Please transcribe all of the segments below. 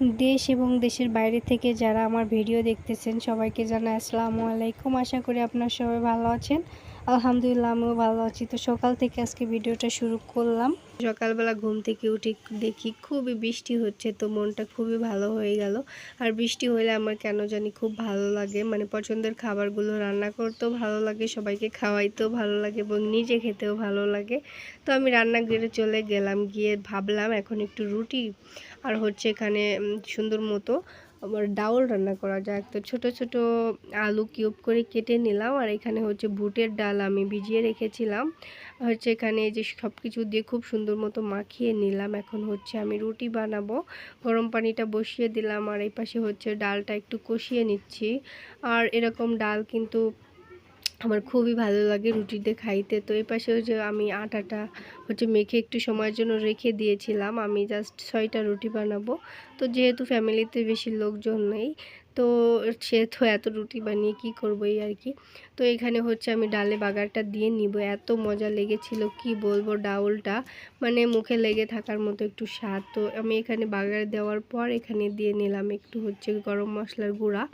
দেশ এবং দেশের বাইরে থেকে যারা আমার ভিডিও দেখতেছেন সবাইকে জানাই আসসালামু আলাইকুম। আশা করি আপনার সবাই ভালো আছেন। আলহামদুলিল্লাহ, আমিও ভালো আছি। তো সকাল থেকে আজকে ভিডিওটা শুরু করলাম। সকালবেলা ঘুম থেকে উঠে দেখি খুবই বৃষ্টি হচ্ছে, তো মনটা খুবই ভালো হয়ে গেল। আর বৃষ্টি হলে আমার কেন জানি খুব ভালো লাগে। মানে পছন্দের খাবারগুলো রান্না করতেও ভালো লাগে, সবাইকে খাওয়াইতেও ভালো লাগে এবং নিজে খেতেও ভালো লাগে। তো আমি রান্না রান্নাঘরে চলে গেলাম, গিয়ে ভাবলাম এখন একটু রুটি আর হচ্ছে এখানে সুন্দর মতো আবার ডাউল রান্না করা যায় তো ছোট ছোট আলু কিউব করে কেটে নিলাম আর এখানে হচ্ছে বুটের ডাল আমি ভিজিয়ে রেখেছিলাম। হচ্ছে এখানে যে সব কিছু দিয়ে খুব সুন্দর মতো মাখিয়ে নিলাম। এখন হচ্ছে আমি রুটি বানাবো। গরম পানিটা বসিয়ে দিলাম আর এই পাশে হচ্ছে ডালটা একটু কষিয়ে নিচ্ছি। আর এরকম ডাল কিন্তু আমার খুবই ভালো লাগে রুটিতে খাইতে। তো এই পাশে হচ্ছে আমি আটাটা হচ্ছে মেখে একটু সময়ের জন্য রেখে দিয়েছিলাম, আমি জাস্ট ছয়টা রুটি বানাবো। তো যেহেতু ফ্যামিলিতে বেশি লোকজন নেই, তো সেহেতু এত রুটি বানিয়ে কি করব এই আর কি। তো এখানে হচ্ছে আমি ডালে বাগারটা দিয়ে নিব। এত মজা লেগেছিল, কি বলব ডাউলটা? মানে মুখে লেগে থাকার মতো একটু স্বাদ। তো আমি এখানে বাগার দেওয়ার পর এখানে দিয়ে নিলাম একটু হচ্ছে গরম মশলার গুঁড়া।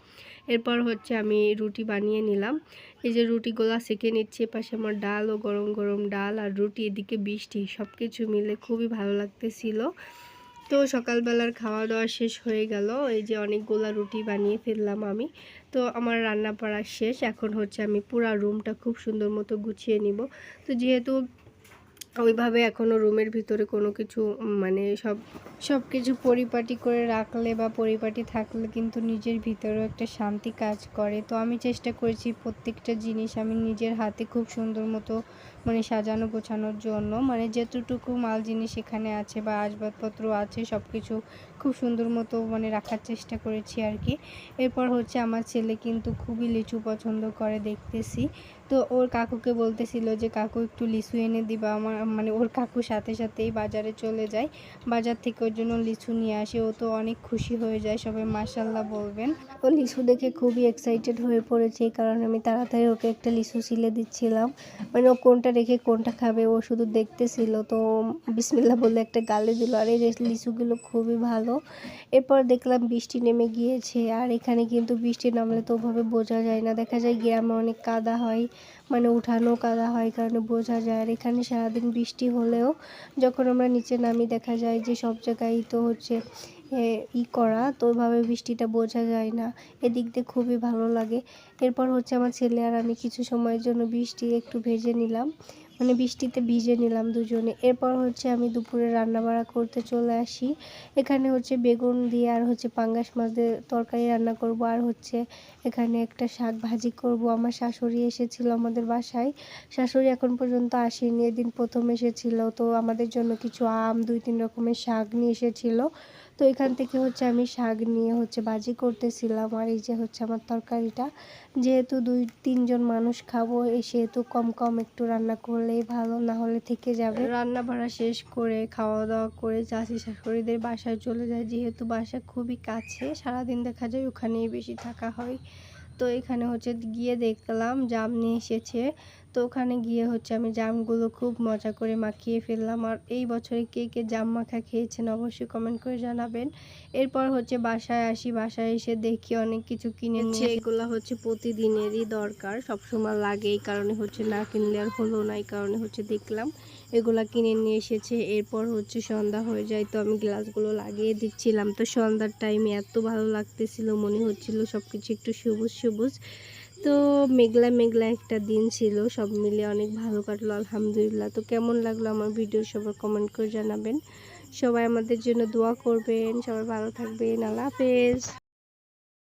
এরপর হচ্ছে আমি রুটি বানিয়ে নিলাম। এই যে রুটিগুলা সেঁকে নিচ্ছি পাশে আমার ডাল ও গরম গরম ডাল আর রুটি, এদিকে বৃষ্টি সব কিছু মিলে খুবই ভালো লাগতেছিল। তো সকালবেলার খাওয়া দাওয়া শেষ হয়ে গেল, এই যে অনেকগুলা রুটি বানিয়ে ফেললাম আমি। তো আমার রান্না পড়া শেষ, এখন হচ্ছে আমি পুরা রুমটা খুব সুন্দর মতো গুছিয়ে নিব। তো যেহেতু ওইভাবে এখনও রুমের ভিতরে কোনো কিছু মানে সব সব কিছু পরিপাটি করে রাখলে বা পরিপাটি থাকলে কিন্তু নিজের ভিতরেও একটা শান্তি কাজ করে। তো আমি চেষ্টা করেছি প্রত্যেকটা জিনিস আমি নিজের হাতে খুব সুন্দর মতো মানে সাজানো গোছানোর জন্য। মানে যতটুকু মাল জিনিস এখানে আছে বা আসবাবপত্র আছে সব কিছু খুব সুন্দর মতো মানে রাখার চেষ্টা করেছি আর কি। এরপর হচ্ছে আমার ছেলে কিন্তু খুবই লিচু পছন্দ করে দেখতেছি। তো ওর কাকুকে বলতেছিল যে, কাকু, একটু লিচু এনে দিবা। আমার মানে ওর কাকু সাথে সাথেই বাজারে চলে যায়। বাজার থেকে ওর জন্য লিচু নিয়ে আসে। ও তো অনেক খুশি হয়ে যায়, সবাই মাসাল্লাহ বলবেন। ও লিচু দেখে খুবই এক্সাইটেড হয়ে পড়েছে, এই কারণে আমি তাড়াতাড়ি ওকে একটা লিচু সিলে দিচ্ছিলাম। মানে ও কোনটা রেখে কোনটা খাবে, ও শুধু দেখতেছিল। তো বিসমিল্লা বলে একটা গালে দিল। আর এই লিচুগুলো খুবই ভালো। এরপর দেখলাম বৃষ্টি নেমে গিয়েছে। আর এখানে কিন্তু বৃষ্টি নামলে তো ওভাবে বোঝা যায় না। দেখা যায় গ্রামে অনেক কাদা হয় মানে উঠানো কাদা হয়, কারণে বোঝা যায়। আর এখানে সারাদিন বৃষ্টি হলেও যখন আমরা নিচে নামি দেখা যায় যে সব জায়গায় তো হচ্ছে ই করা, তো ওইভাবে বৃষ্টিটা বোঝা যায় না। এদিক দিয়ে খুবই ভালো লাগে। এরপর হচ্ছে আমার ছেলে আর আমি কিছু সময়ের জন্য বৃষ্টি একটু ভেজে নিলাম। মানে বৃষ্টিতে ভিজে নিলাম দুজনে। এরপর হচ্ছে আমি দুপুরে রান্না বাড়া করতে চলে আসি। এখানে হচ্ছে বেগুন দিয়ে আর হচ্ছে পাঙ্গাস মাছ দিয়ে তরকারি রান্না করব। আর হচ্ছে এখানে একটা শাক ভাজি করব। আমার শাশুড়ি এসেছিল আমাদের বাসায়। শাশুড়ি এখন পর্যন্ত আসেনি। এদিন প্রথম এসেছিল। তো আমাদের জন্য কিছু আম, দুই, তিন রকমের শাক নিয়ে এসেছিল। তো এখান থেকে হচ্ছে আমি শাক নিয়ে হচ্ছে ভাজি করতেছিলাম। আর এই যে হচ্ছে আমার তরকারিটা, যেহেতু দুই, তিনজন মানুষ খাব সেহেতু কম কম একটু রান্না করলেই ভালো, না হলে থেকে যাবে। রান্না বাড়া শেষ করে খাওয়া দাওয়া করে চাষি শাশুড়িদের বাসায় চলে যায়। যেহেতু বাসা খুবই কাছে, সারাদিন দেখা যায় ওখানেই বেশি থাকা হয়। তো এখানে হচ্ছে গিয়ে দেখলাম জাম নিয়ে এসেছে। তো ওখানে গিয়ে হচ্ছে আমি জামগুলো খুব মজা করে মাখিয়ে ফেললাম। আর এই বছরে কে কে জাম মাখা খেয়েছেন অবশ্যই কমেন্ট করে জানাবেন। এরপর হচ্ছে বাসায় আসি বাসায় এসে দেখি অনেক কিছু কিনে নিয়ে এগুলো হচ্ছে প্রতিদিনেরই দরকার সবসময় লাগে। এই কারণে হচ্ছে না কিনলে আর হলো না এই কারণে হচ্ছে দেখলাম এগুলা কিনে নিয়ে এসেছে। এরপর হচ্ছে সন্ধ্যা হয়ে যায় তো আমি গ্লাসগুলো লাগিয়ে দিচ্ছিলাম। তো সন্ধ্যার টাইমে এত ভালো লাগতেছিল মনে হচ্ছিল সব কিছু একটু সবুজ সবুজ। তো মেঘলা মেঘলা একটা দিন ছিল। সব মিলে অনেক ভালো কাটলো, আলহামদুলিল্লাহ। তো কেমন লাগল আমার ভিডিও সবাই কমেন্ট করে জানাবেন। সবাই আমাদের জন্য দোয়া করবেন। সবাই ভালো থাকবেন। আল্লাহ হাফেজ।